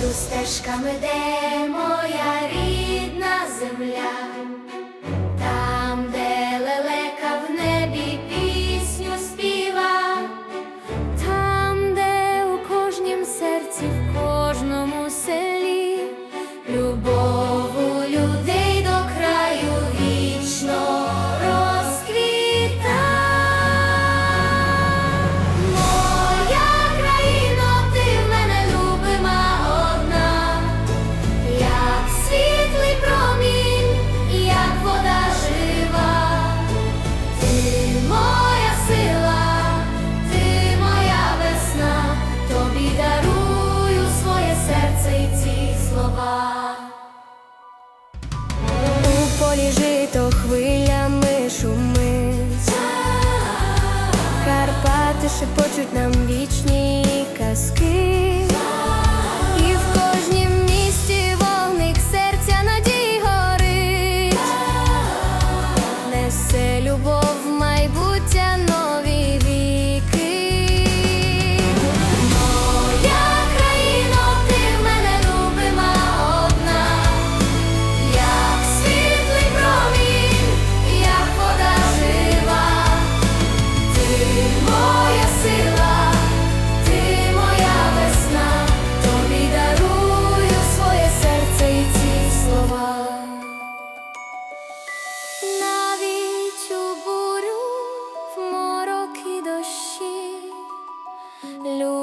Іду стежками, де моя рідна. шепочуть нам вічні казки.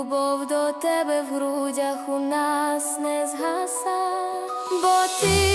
любов до тебе в грудях у нас не згаса, бо ти.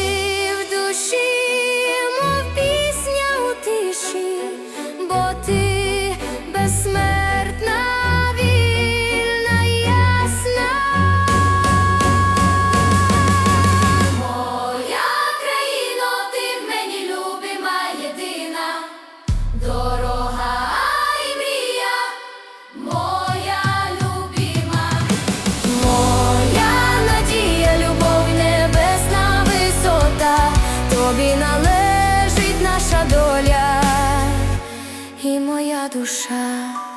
душа